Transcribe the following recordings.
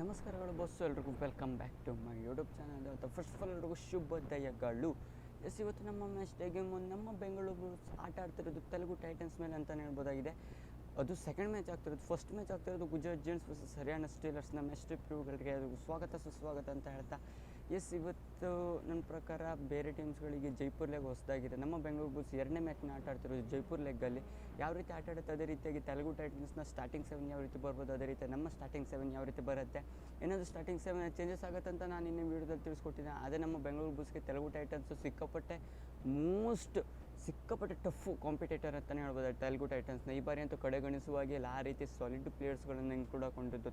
ನಮಸ್ಕಾರಗಳು ಬಸ್ಸು ಎಲ್ರಿಗೂ welcome back to my YouTube channel ಅಂತ ಫಸ್ಟ್ ಆಫ್ ಆಲ್ ಎಲ್ರಿಗೂ ಶುಭೋದಯಗಳು. ಎಸ್ ಇವತ್ತು ನಮ್ಮ ಮ್ಯಾಚ್ ಗೇಮ್ ನಮ್ಮ ಬೆಂಗಳೂರು ಆಟ ಆಡ್ತಿರೋದು ತೆಲುಗು ಟೈಟನ್ಸ್ ಮೇಲೆ ಅಂತಲೇ ಹೇಳ್ಬೋದಾಗಿದೆ. ಅದು ಸೆಕೆಂಡ್ ಮ್ಯಾಚ್ ಆಗ್ತಿರೋದು ಫಸ್ಟ್ ಮ್ಯಾಚ್ ಆಗ್ತಿರೋದು ಗುಜರಾತ್ ಜೇಂಟ್ಸ್ ವರ್ಸಸ್ ಹರಿಯಾಣ ಸ್ಟೀಲರ್ಸ್ನ ಮ್ಯಾಚ್ ರಿವ್ಯೂಗಳಿಗೆ ಸ್ವಾಗತ, ಸುಸ್ವಾಗತ ಅಂತ ಹೇಳ್ತಾ ಎಸ್ ಇವತ್ತು ನನ್ನ ಪ್ರಕಾರ ಬೇರೆ ಟೀಮ್ಸ್ಗಳಿಗೆ ಜೈಪುರ್ ಲೆಗ್ ಹೊಸದಾಗಿದೆ. ನಮ್ಮ ಬೆಂಗಳೂರು ಬುಲ್ಸ್ ಎರಡನೇ ಮ್ಯಾಚ್ನ ಆಟ ಆಡ್ತಿರೋದು ಜೈಪುರ್ ಲೆಗ್ಗಲ್ಲಿ ಯಾವ ರೀತಿ ಆಟ ಆಡುತ್ತೆ ಅದೇ ರೀತಿಯಾಗಿ ತೆಲುಗು ಟೈಟನ್ಸ್ನ ಸ್ಟಾರ್ಟಿಂಗ್ ಸೆವೆನ್ ಯಾವ ರೀತಿ ಬರ್ಬೋದು ಅದೇ ರೀತಿ ನಮ್ಮ ಸ್ಟಾರ್ಟಿಂಗ್ ಸೆವೆನ್ ಯಾವ ರೀತಿ ಬರುತ್ತೆ? ಏನಾದರೂ ಸ್ಟಾರ್ಟಿಂಗ್ ಸೆವೆನ್ ಚೇಂಜಸ್ ಆಗುತ್ತೆ ಅಂತ ನಾನು ಇನ್ನೇ ವೀಡಿಯೋದಲ್ಲಿ ತಿಳಿಸ್ಕೊಟ್ಟಿದ್ದೆ. ಅದೇ ನಮ್ಮ ಬೆಂಗಳೂರು ಬುಲ್ಸ್ಗೆ ತೆಲುಗು ಟೈಟನ್ಸು ಸಿಕ್ಕಾಪಟ್ಟೆ ಮೋಸ್ಟ್ ಸಿಕ್ಕಾಪಟ್ಟೆ ಟಫ್ ಕಾಂಪಿಟೇಟರ್ ಅಂತಲೇ ಹೇಳ್ಬೋದು. ತೆಲುಗು ಟೈಟನ್ಸ್ನ ಈ ಬಾರಿ ಅಂತೂ ಕಡೆಗಣಿಸುವಾಗಿ ಎಲ್ಲ ಆ ರೀತಿ ಸಾಲಿಡ್ ಪ್ಲೇಯರ್ಸ್ಗಳನ್ನು ಇನ್ಕ್ಲೂಡ್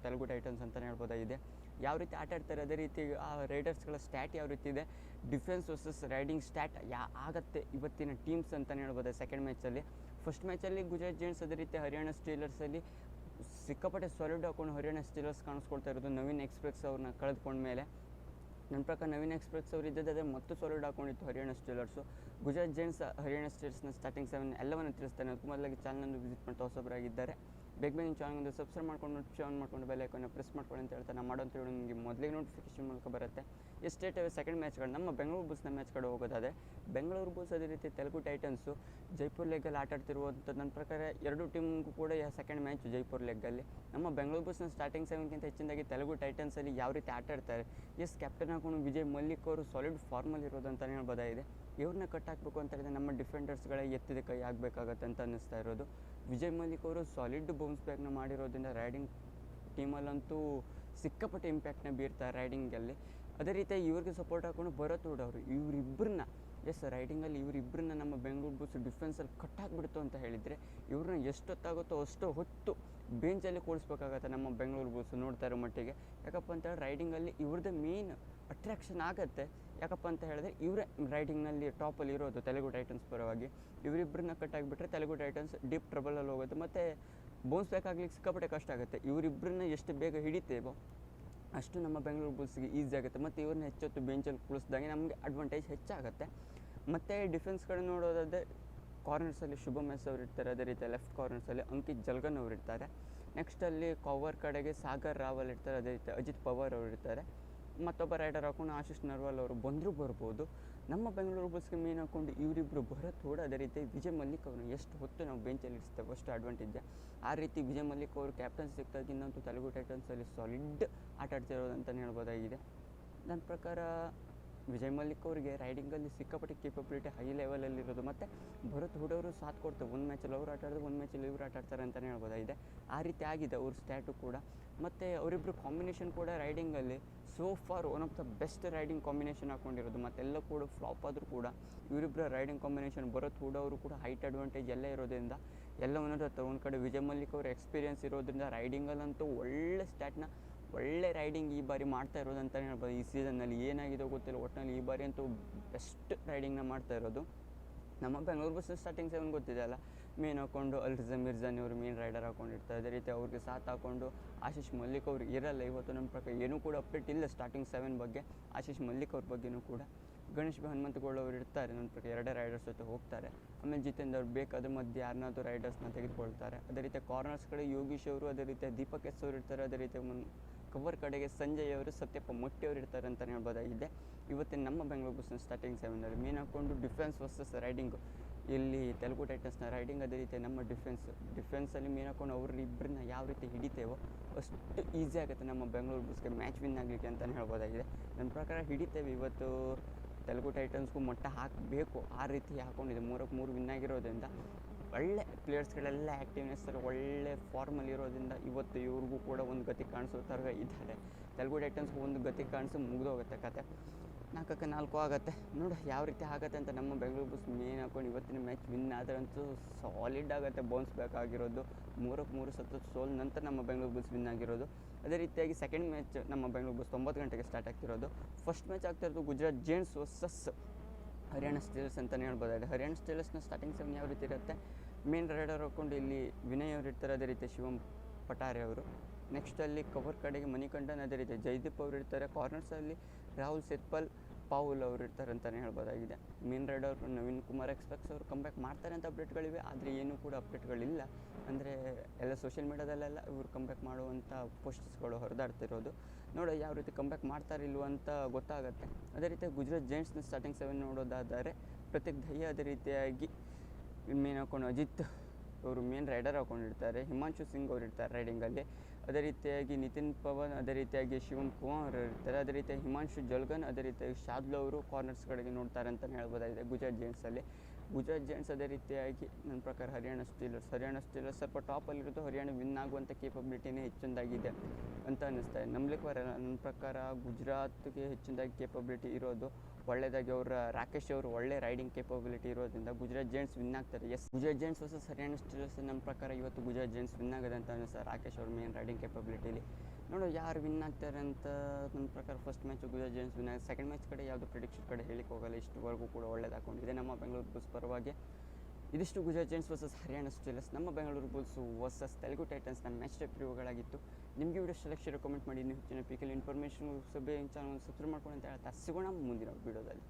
ತೆಲುಗು ಟೈಟನ್ಸ್ ಅಂತಲೇ ಹೇಳ್ಬೋದಾಗಿದೆ ಯಾವ ರೀತಿ ಆಟ ಆಡ್ತಾರೆ, ಅದೇ ರೀತಿ ಆ ರೈಡರ್ಸ್ಗಳ ಸ್ಟ್ಯಾಟ್ ಯಾವ ರೀತಿ ಇದೆ? ಡಿಫೆನ್ಸ್ ವರ್ಸಸ್ ರೈಡಿಂಗ್ ಸ್ಟ್ಯಾಟ್ ಯಾ ಆಗುತ್ತೆ ಇವತ್ತಿನ ಟೀಮ್ಸ್ ಅಂತಲೇ ಹೇಳ್ಬೋದು ಸೆಕೆಂಡ್ ಮ್ಯಾಚಲ್ಲಿ ಫಸ್ಟ್ ಮ್ಯಾಚಲ್ಲಿ ಗುಜರಾತ್ ಜೈಂಟ್ಸ್ ಅದೇ ರೀತಿ ಹರಿಯಾಣ ಸ್ಟೀಲರ್ಸಲ್ಲಿ ಸಿಕ್ಕಾಪಟ್ಟೆ ಸಾಲಿಡ್ ಹಾಕೊಂಡು ಹರಿಯಾಣ ಸ್ಟೀಲರ್ಸ್ ಕಾಣಿಸ್ಕೊಳ್ತಾ ಇರೋದು. ನವೀನ್ ಎಕ್ಸ್ಪ್ರೆಸ್ ಅವ್ರನ್ನ ಕಳೆದುಕೊಂಡ್ಮೇಲೆ. ನನ್ನ ಪ್ರಕಾರ ನವೀನ್ ಎಕ್ಸ್ಪ್ರೆಸ್ ಅವರು ಇದ್ದದೇ ಮತ್ತು ಸಾಲಿಡ್ ಹಾಕೊಂಡಿತ್ತು ಹರಿಯಾಣ ಸ್ಟೀಲರ್ಸು ಗುಜರಾತ್ ಜೈನ್ಸ್ ಹರಿಯಾಣ ಸ್ಟೇಟ್ಸ್ನ ಸ್ಟಾರ್ಟಿಂಗ್ ಸೆವೆನ್ ಎಲ್ಲವನ್ನು ತಿಳಿಸ್ತಾನೆ ಮೊದಲಾಗಿ ಚಾನಲನ್ನು ವಿಸಿಟ್ ಮಾಡ್ತಾ ಹೊಸಬರಾಗಿದ್ದಾರೆ. ಬೇಗ ಬೇಗ ಚಾನಲ್ ಒಂದು ಸಬ್ಸ್ಕ್ರೈಬ್ ಮಾಡ್ಕೊಂಡು ಚಾನ್ ಮಾಡ್ಕೊಂಡು ಬೆಲ್ ಐಕನ್ನ ಪ್ರೆಸ್ ಮಾಡ್ಕೊಳ್ಳಿ ಅಂತ ಹೇಳ್ತಾ ನಾನು ಮಾಡೋಂಥ ವಿಡಿಯೋ ನಿಮಗೆ ಮೊದಲಿಗೆ ನೋಟಿಫಿಕೇಶನ್ ಮೂಲಕ ಬರುತ್ತೆ. ಎಸ್ಟೇಟ್ ಸೆಕೆಂಡ್ ಮ್ಯಾಚ್ಗಳು ನಮ್ಮ ಬೆಂಗಳೂರು ಬುಲ್ಸ್ನ ಮ್ಯಾಚ್ ಕಡೆ ಹೋಗೋದಾದರೆ ಬೆಂಗಳೂರು ಬುಲ್ಸ್ ಅದೇ ರೀತಿ ತೆಲುಗು ಟೈಟನ್ಸು ಜೈಪುರ್ ಲೆಗ್ಗಲ್ಲಿ ಆಟ ನನ್ನ ಪ್ರಕಾರ ಎರಡು ಟೀಮ್ಗೂ ಕೂಡ ಸೆಕೆಂಡ್ ಮ್ಯಾಚ್ ಜೈಪುರ್ ಲೆಗ್ಗಲ್ಲಿ ನಮ್ಮ ಬೆಂಗಳೂರು ಬುಲ್ಸ್ನ ಸ್ಟಾರ್ಟಿಂಗ್ ಸೆವೆನ್ಗಿಂತ ಹೆಚ್ಚಿನದಾಗಿ ತೆಲುಗು ಟೈಟನ್ಸಲ್ಲಿ ಯಾವ ರೀತಿ ಆಟ ಆಡ್ತಾರೆ ಎಸ್ ಕ್ಯಾಪ್ಟನ್ ಹಾಕೊಂಡು ವಿಜಯ್ ಮಲ್ಲಿಕ್ ಅವರು ಸಾಲಿಡ್ ಫಾರ್ಮಲ್ಲಿ ಇರೋದು ಅಂತಲೇ ಹೇಳ್ಬೋದಾಗಿದೆ. ಇವ್ರನ್ನ ಕಟ್ ಹಾಕಬೇಕು ಅಂತ ಹೇಳಿದ್ರೆ ನಮ್ಮ ಡಿಫೆಂಡರ್ಸ್ಗಳೇ ಎತ್ತಿದ ಕೈ ಆಗಬೇಕಾಗತ್ತೆ ಅಂತ ಅನ್ನಿಸ್ತಾ ಇರೋದು. ವಿಜಯ್ ಮಲ್ಲಿಕ್ ಅವರು ಸಾಲಿಡ್ ಬೌನ್ಸ್ ಬ್ಯಾಕ್ನ ಮಾಡಿರೋದ್ರಿಂದ ರೈಡಿಂಗ್ ಟೀಮಲ್ಲಂತೂ ಸಿಕ್ಕಾಪಟ್ಟೆ ಇಂಪ್ಯಾಕ್ಟ್ನ ಬೀರ್ತಾರೆ ರೈಡಿಂಗಲ್ಲಿ ಅದೇ ರೀತಿ ಇವ್ರಿಗೆ ಸಪೋರ್ಟ್ ಹಾಕೊಂಡು ಭರತ್ ಅವರು ಇವರಿಬ್ಬರನ್ನ ಎಸ್ ರೈಡಿಂಗಲ್ಲಿ ಇವರಿಬ್ಬರನ್ನ ನಮ್ಮ ಬೆಂಗಳೂರು ಬುಲ್ಸ್ ಡಿಫೆನ್ಸಲ್ಲಿ ಕಟ್ ಅಂತ ಹೇಳಿದರೆ, ಇವ್ರನ್ನ ಎಷ್ಟೊತ್ತಾಗುತ್ತೋ ಅಷ್ಟು ಹೊತ್ತು ಬೆಂಚಲ್ಲಿ ಕೂಡಿಸ್ಬೇಕಾಗತ್ತೆ ನಮ್ಮ ಬೆಂಗಳೂರು ಬುಲ್ಸ್ ನೋಡ್ತಾ ಇರೋ ಮಟ್ಟಿಗೆ. ಯಾಕಪ್ಪ ಅಂತ ಹೇಳಿ ರೈಡಿಂಗಲ್ಲಿ ಇವ್ರದ್ದು ಮೇನ್ ಅಟ್ರಾಕ್ಷನ್ ಆಗುತ್ತೆ. ಯಾಕಪ್ಪ ಅಂತ ಹೇಳಿದ್ರೆ, ಇವರೇ ರೈಡಿಂಗ್ನಲ್ಲಿ ಟಾಪಲ್ಲಿ ಇರೋದು ತೆಲುಗು ಟೈಟನ್ಸ್ ಪರವಾಗಿ. ಇವರಿಬ್ಬರನ್ನ ಕಟ್ ಆಗಿಬಿಟ್ರೆ ತೆಲುಗು ಟೈಟನ್ಸ್ ಡೀಪ್ ಟ್ರಬಲಲ್ಲಿ ಹೋಗುತ್ತೆ. ಮತ್ತು ಬೋನ್ಸ್ ಬ್ಯಾಕ್ ಆಗ್ಲಿಕ್ಕೆ ಸಿಕ್ಕಾಪಟ್ಟೆ ಕಷ್ಟ ಆಗುತ್ತೆ. ಇವರಿಬ್ಬರನ್ನ ಎಷ್ಟು ಬೇಗ ಹಿಡಿತೇವೋ ಅಷ್ಟು ನಮ್ಮ ಬೆಂಗಳೂರು ಬುಲ್ಸ್ಗೆ ಈಸಿ ಆಗುತ್ತೆ. ಮತ್ತು ಇವ್ರನ್ನ ಹೆಚ್ಚೊತ್ತು ಬೆಂಚಲ್ಲಿ ಕುಳಿಸ್ದಂಗೆ ನಮಗೆ ಅಡ್ವಾಂಟೇಜ್ ಹೆಚ್ಚಾಗುತ್ತೆ. ಮತ್ತು ಡಿಫೆನ್ಸ್ ಕಡೆ ನೋಡೋದಾದರೆ ಕಾರ್ನರ್ಸಲ್ಲಿ ಶುಭಮ್ ಎಸ್ ಅವರು ಇರ್ತಾರೆ ಅದೇ ರೀತಿ ಲೆಫ್ಟ್ ಕಾರ್ನರ್ಸಲ್ಲಿ ಅಂಕಿತ್ ಜಲ್ಗನ್ ಅವರು ಇರ್ತಾರೆ ನೆಕ್ಸ್ಟಲ್ಲಿ ಕವರ್ ಕಡೆಗೆ ಸಾಗರ್ ರಾವಲ್ ಇರ್ತಾರೆ, ಅದೇ ರೀತಿ ಅಜಿತ್ ಪವಾರ್ ಅವರು ಇರ್ತಾರೆ ಮತ್ತೊಬ್ಬ ರೈಡರ್ ಹಾಕೊಂಡು ಆಶೀಶ್ ನರ್ವಾಲ್ ಅವರು ಬಂದರೂ ಬರ್ಬೋದು. ನಮ್ಮ ಬೆಂಗಳೂರು ಬಸ್ಗೆ ಮೇನ್ ಹಾಕೊಂಡು ಇವರಿಬ್ಬರು ಭರತ್ ಕೂಡ ಅದೇ ರೀತಿ ವಿಜಯ್ ಮಲ್ಲಿಕ್ ಅವ್ರನ್ನ ಎಷ್ಟು ಹೊತ್ತು ನಾವು ಬೆಂಚಲ್ಲಿ ಇರಿಸ್ತೇವೆ ಅಷ್ಟು ಅಡ್ವಾಂಟೇಜ್ ಆ ರೀತಿ ವಿಜಯ್ ಮಲ್ಲಿಕ್ ಅವರು ಕ್ಯಾಪ್ಟನ್ ಸಿಕ್ತಾಗಿನ್ನಂತೂ ತೆಲುಗು ಟೈಟನ್ಸಲ್ಲಿ ಸಾಲಿಡ್ ಆಟ ಆಡ್ತಿರೋದು ಅಂತಲೇ ಹೇಳ್ಬೋದಾಗಿದೆ. ನನ್ನ ಪ್ರಕಾರ ವಿಜಯ್ ಮಲ್ಲಿಕ್ ಅವರಿಗೆ ರೈಡಿಂಗಲ್ಲಿ ಸಿಕ್ಕಾಪಟ್ಟೆ ಕೇಪಬಿಲಿಟಿ ಹೈ ಲೆವೆಲಲ್ಲಿರೋದು ಮತ್ತು ಭರತ್ ಹುಡವರು ಸಾಥ್ ಕೊಡ್ತಾರೆ. ಒಂದು ಮ್ಯಾಚಲ್ಲಿ ಅವ್ರು ಆಟ ಆಡಿದ್ರೆ ಒಂದು ಮ್ಯಾಚಲ್ಲಿ ಇವ್ರು ಆಟ ಆಡ್ತಾರೆ ಅಂತಲೇ ಹೇಳ್ಬೋದಾಗಿದೆ ಆ ರೀತಿ ಆಗಿದೆ ಅವ್ರ ಸ್ಟ್ಯಾಟು ಕೂಡ. ಮತ್ತು ಅವರಿಬ್ಬರು ಕಾಂಬಿನೇಷನ್ ಕೂಡ ರೈಡಿಂಗಲ್ಲಿ so far one of the best raiding combination ಹಾಕೊಂಡಿರೋದು. ಮತ್ತೆಲ್ಲ ಕೂಡ ಫ್ಲಾಪ್ ಆದರೂ ಕೂಡ ಇವರಿಬ್ಬರ ರೈಡಿಂಗ್ ಕಾಂಬಿನೇಷನ್ ಭರತ್ ಹುಡವರು ಕೂಡ ಹೈಟ್ ಅಡ್ವಾಂಟೇಜ್ ಎಲ್ಲ ಇರೋದ್ರಿಂದ ಎಲ್ಲವನ್ನೂ ಹತ್ರ ಒಂದು ಕಡೆ ವಿಜಯ್ ಮಲ್ಲಿಕ್ ಅವ್ರ ಎಕ್ಸ್ಪೀರಿಯನ್ಸ್ ಇರೋದ್ರಿಂದ ರೈಡಿಂಗಲ್ಲಂತೂ ಒಳ್ಳೆ ಸ್ಟ್ಯಾಟ್ನ ಒಳ್ಳೆ ರೈಡಿಂಗ್ ಈ ಬಾರಿ ಮಾಡ್ತಾ ಇರೋದು ಅಂತಲೇ ಹೇಳ್ಬೋದು. ಈ ಸೀಸನ್ನಲ್ಲಿ ಏನಾಗಿದೆ ಗೊತ್ತಿಲ್ಲ. ಒಟ್ಟಿನಲ್ಲಿ ಈ ಬಾರಿ ಅಂತೂ ಬೆಸ್ಟ್ ರೈಡಿಂಗ್ನ ಮಾಡ್ತಾ ಇರೋದು. ನಮ್ಮ ಬೆಂಗಳೂರು ಬಸ್ ಸ್ಟಾರ್ಟಿಂಗ್ ಸೆವೆನ್ ಗೊತ್ತಿದೆ ಅಲ್ಲ? ಮೇನ್ ಹಾಕೊಂಡು ಅಲ್ರಿಜಾ ಮಿರ್ಜಾನಿ ಅವರು ಮೇನ್ ರೈಡರ್ ಹಾಕೊಂಡಿರ್ತಾರೆ. ಅದೇ ರೀತಿ ಅವ್ರಿಗೆ ಸಾಥ್ ಹಾಕೊಂಡು ಆಶೀಶ್ ಮಲ್ಲಿಕ್ ಅವ್ರು ಇರಲ್ಲ ಇವತ್ತು ನಮ್ಮ ಪ್ರಕಾರ. ಏನೂ ಕೂಡ ಅಪ್ಡೇಟ್ ಇಲ್ಲ ಸ್ಟಾರ್ಟಿಂಗ್ ಸೆವೆನ್ ಬಗ್ಗೆ. ಆಶೀಶ್ ಮಲ್ಲಿಕ್ ಅವ್ರ ಬಗ್ಗೆನೂ ಕೂಡ. ಗಣೇಶ್ ಬಿ ಹನುಮಂತಗೌಡ ಅವರು ಇರ್ತಾರೆ. ನನ್ನ ಪ್ರಕಾರ ಎರಡೇ ರೈಡರ್ಸ್ ಜೊತೆ ಹೋಗ್ತಾರೆ. ಆಮೇಲೆ ಜಿತೇಂದ್ರ ಅವ್ರು ಬೇಕಾದ್ರೆ ಮಧ್ಯೆ ಯಾರನ್ನಾದ್ರೂ ರೈಡರ್ಸ್ನ ತೆಗೆದುಕೊಳ್ತಾರೆ. ಅದೇ ರೀತಿ ಕಾರ್ನರ್ಸ್ ಕಡೆ ಯೋಗೀಶ್ ಅವರು, ಅದೇ ರೀತಿ ದೀಪಕ್ ಎಸ್ ಅವರು ಇರ್ತಾರೆ. ಅದೇ ರೀತಿ ಕವರ್ ಕಡೆಗೆ ಸಂಜಯ್ ಅವರು, ಸತ್ಯಪ್ಪ ಮೊಟ್ಟಿ ಅವರು ಇರ್ತಾರೆ ಅಂತಲೇ ಹೇಳ್ಬೋದಾಗಿದೆ. ಇವತ್ತಿನ ನಮ್ಮ ಬೆಂಗಳೂರು ಬಸ್ನ ಸ್ಟಾರ್ಟಿಂಗ್ ಸೆವೆನಲ್ಲಿ ಮೇನ್ ಹಾಕ್ಕೊಂಡು ಡಿಫೆನ್ಸ್ ವರ್ಸಸ್ ರೈಡಿಂಗು ಇಲ್ಲಿ ತೆಲುಗು ಟೈಟನ್ಸ್ನ ರೈಡಿಂಗ್ ಅದೇ ರೀತಿ ನಮ್ಮ ಡಿಫೆನ್ಸ್ ಡಿಫೆನ್ಸಲ್ಲಿ ಮೇನ್ ಹಾಕೊಂಡು ಅವ್ರ ಇಬ್ಬರನ್ನ ಯಾವ ರೀತಿ ಹಿಡಿತೇವೋ ಅಷ್ಟು ಈಸಿ ಆಗುತ್ತೆ ನಮ್ಮ ಬೆಂಗಳೂರು ಬಸ್ಗೆ ಮ್ಯಾಚ್ ವಿನ್ ಆಗಲಿಕ್ಕೆ ಅಂತಲೇ ಹೇಳ್ಬೋದಾಗಿದೆ. ನನ್ನ ಪ್ರಕಾರ ಹಿಡಿತೇವೆ ಇವತ್ತು. ತೆಲುಗು ಟೈಟನ್ಸ್ಗೂ ಮೊಟ್ಟ ಹಾಕಬೇಕು. ಆ ರೀತಿ ಹಾಕೊಂಡಿದೆ. ಮೂರಕ್ಕೆ ಮೂರು ವಿನ್ ಆಗಿರೋದ್ರಿಂದ ಒಳ್ಳೆ ಪ್ಲೇಯರ್ಸ್ಗಳೆಲ್ಲ ಆ್ಯಕ್ಟಿವ್ನೆಸ್ಸಲ್ಲಿ ಒಳ್ಳೆ ಫಾರ್ಮಲ್ಲಿ ಇರೋದ್ರಿಂದ ಇವತ್ತು ಇವ್ರಿಗೂ ಕೂಡ ಒಂದು ಗತಿ ಕಾಣಿಸೋ ಥರ ಇದ್ದಾರೆ. ತೆಲುಗು ಟೈಟನ್ಸ್ಗೂ ಒಂದು ಗತಿ ಕಾಣಿಸಿ ಮುಗಿದೋಗುತ್ತೆ ಕತೆ. ನಾಲ್ಕಕ್ಕೆ ನಾಲ್ಕು ಆಗುತ್ತೆ. ನೋಡು ಯಾವ ರೀತಿ ಆಗುತ್ತೆ ಅಂತ ನಮ್ಮ ಬೆಂಗಳೂರು ಬಸ್ ಮೇನ್ ಹಾಕೊಂಡು ಇವತ್ತಿನ ಮ್ಯಾಚ್ ವಿನ್ ಆದರಂತೂ ಸಾಲಿಡ್ ಆಗುತ್ತೆ ಬೌನ್ಸ್ ಬ್ಯಾಕ್ ಆಗಿರೋದು. ಮೂರಕ್ಕೆ ಮೂರು ಸತ್ತು ಸೋಲ್ ನಂತರ ನಮ್ಮ ಬೆಂಗಳೂರು ಬಸ್ ವಿನ್ ಆಗಿರೋದು. ಅದೇ ರೀತಿಯಾಗಿ ಸೆಕೆಂಡ್ ಮ್ಯಾಚ್ ನಮ್ಮ ಬೆಂಗಳೂರು ಬಸ್ ತೊಂಬತ್ತು ಗಂಟೆಗೆ ಸ್ಟಾರ್ಟ್ ಆಗ್ತಿರೋದು. ಫಸ್ಟ್ ಮ್ಯಾಚ್ ಆಗ್ತಿರೋದು Gujarat Giants versus Haryana Steelers ಅಂತಲೇ ಹೇಳ್ಬೋದಾಗಿದೆ. ಹರಿಯಾಣ ಸ್ಟೀಲರ್ಸ್ನ ಸ್ಟಾರ್ಟಿಂಗ್ ಸೆವೆನ್ ಯಾವ ರೀತಿ ಇರುತ್ತೆ? ಮೇನ್ ರೈಡರ್ ಹಾಕೊಂಡು ಇಲ್ಲಿ ವಿನಯ್ ಅವರು ಇರ್ತಾರೆ, ಅದೇ ರೀತಿ ಶಿವಂ ಪಟಾರೆ ಅವರು. ನೆಕ್ಸ್ಟ್ ಅಲ್ಲಿ ಕವರ್ ಕಡೆಗೆ ಮಣಿಕಂಠನ್, ಅದೇ ರೀತಿ ಜೈದೀಪ್ ಅವರು ಇರ್ತಾರೆ. ಕಾರ್ನರ್ಸಲ್ಲಿ ರಾಹುಲ್ ಸೆತ್ಪಲ್, ಪಾವುಲ್ ಅವರು ಇರ್ತಾರೆ ಅಂತಲೇ ಹೇಳ್ಬೋದಾಗಿದೆ. Main raider Naveen Kumar Express ಅವರು ಕಂಬ್ಯಾಕ್ ಮಾಡ್ತಾರೆ ಅಂತ ಅಪ್ಡೇಟ್ಗಳಿವೆ ಆದರೆ ಏನೂ ಕೂಡ ಅಪ್ಡೇಟ್ಗಳಿಲ್ಲ ಅಂದರೆ ಎಲ್ಲ ಸೋಷಿಯಲ್ ಮೀಡ್ಯಾದಲ್ಲೆಲ್ಲ ಇವರು ಕಂಬ್ಯಾಕ್ ಮಾಡುವಂಥ ಪೋಸ್ಟರ್ಸ್ಗಳು ಹೊರದಾಡ್ತಿರೋದು. ನೋಡೋ ಯಾವ ರೀತಿ ಕಂಬ್ಯಾಕ್ ಮಾಡ್ತಾರೆ ಇಲ್ವ ಅಂತ ಗೊತ್ತಾಗುತ್ತೆ. ಅದೇ ರೀತಿ ಗುಜರಾತ್ ಜೈಂಟ್ಸ್ನ ಸ್ಟಾರ್ಟಿಂಗ್ ಸೆವೆನ್ ನೋಡೋದಾದರೆ ಪ್ರತ್ಯೇಕ ಧೈರ್ಯ ಅದೇ ರೀತಿಯಾಗಿ ಮೇನ್ ಹಾಕೊಂಡು ಅಜಿತ್ ಅವರು ಮೇನ್ ರೈಡರ್ ಹಾಕೊಂಡಿರ್ತಾರೆ. ಹಿಮಾಂಶು ಸಿಂಗ್ ಅವರು ಇರ್ತಾರೆ ರೈಡಿಂಗಲ್ಲಿ ಅದೇ ರೀತಿಯಾಗಿ ನಿತಿನ್ ಪವನ್, ಅದೇ ರೀತಿಯಾಗಿ ಶಿವಮ್ ಕುಮಾರ್ ಇರ್ತಾರೆ. ಅದೇ ರೀತಿಯಾಗಿ ಹಿಮಾಂಶು ಜಲ್ಗನ್, ಅದೇ ರೀತಿಯಾಗಿ ಶಾದ್ಲು ಅವರು ಕಾರ್ನರ್ಸ್ಗಳಿಗೆ ನೋಡ್ತಾರೆ ಅಂತಲೇ ಹೇಳ್ಬೋದಾಗಿದೆ ಗುಜರಾತ್ ಜೈಂಟ್ಸಲ್ಲಿ ಗುಜರಾತ್ ಜೈಂಟ್ಸ್ ಅದೇ ರೀತಿಯಾಗಿ ನನ್ನ ಪ್ರಕಾರ ಹರಿಯಾಣ ಸ್ಟೀಲರ್ಸ್ ಹರಿಯಾಣ ಸ್ಟೀಲರ್ಸ್ ಸ್ವಲ್ಪ ಟಾಪಲ್ಲಿರೋದು ಹರಿಯಾಣ ವಿನ್ ಆಗುವಂಥ ಕೇಪಬಿಲಿಟಿನೇ ಹೆಚ್ಚಿನದಾಗಿದೆ ಅಂತ ಅನ್ನಿಸ್ತಾ ಇದೆ. ನಂಬಲಿಕ್ಕೆ ಬರಲ್ಲ ನನ್ನ ಪ್ರಕಾರ ಗುಜರಾತ್ಗೆ ಹೆಚ್ಚಿನದಾಗಿ ಕೇಪಬಿಲಿಟಿ ಇರೋದು ಒಳ್ಳೆಯದಾಗಿ ಅವರ ರಾಕೇಶ್ ಅವರು ಒಳ್ಳೆ ರೈಡಿಂಗ್ ಕೇಪಬಿಲಿಟಿ ಇರೋದ್ರಿಂದ ಗುಜರಾತ್ ಜೈಂಟ್ಸ್ ವಿನ್ ಆಗ್ತಾರೆ. Yes Gujarat Giants versus Haryana Steelers ನಮ್ಮ ಪ್ರಕಾರ ಇವತ್ತು ಗುಜರಾತ್ ಜೈಂಟ್ಸ್ ವಿನ್ ಆಗಿದೆ ಅಂತ ಅನಿಸ್ತಾರೆ ರಾಕೇಶ್ ಅವರು ಮೇನ್ ರೈಡಿಂಗ್ ಕೇಪಬಿಲಿಟಿಲಿ ನೋಡೋ, ಯಾರು ವಿನ್ ಆಗ್ತಾರೆ ಅಂತ ನನ್ನ ಪ್ರಕಾರ first match Gujarat Giants win second match ಕಡೆ ಯಾವುದು ಪ್ರಿಡಿಕ್ಷನ್ ಕಡೆ ಹೇಳಿಕ್ಕೆ ಹೋಗಲ್ಲ, ಇಷ್ಟುವರೆಗೂ ಕೂಡ ಒಳ್ಳೇದು ಹಾಕೊಂಡಿದೆ. ನಮ್ಮ ಬೆಂಗಳೂರು ಬುಲ್ಸ್ ಪರವಾಗಿ ಇದಿಷ್ಟು Gujarat Giants versus Haryana Steelers ನಮ್ಮ Bengaluru Bulls versus Telugu Titans ನಮ್ಮ ಮ್ಯಾಚ್ ರಿವ್ಯೂಗಳಾಗಿತ್ತು ನಿಮಗೆ ವಿಡಿಯೋ ಸೆಲೆಕ್ಷನ್ ಕಮೆಂಟ್ ಮಾಡಿ. ಇನ್ನೂ ಹೆಚ್ಚಿನ ಪಿಕಲ್ ಇನ್ಫಾರ್ಮೇಷನ್ ಸಭೆ ಚಾನಲ್ ಸಬ್ಸ್ಕ್ರೈಬ್ ಮಾಡ್ಕೊಂಡು ಅಂತ ಹೇಳ್ತಾ ಸಿಗೋಣ ಮುಂದಿನ ವೀಡಿಯೋದಲ್ಲಿ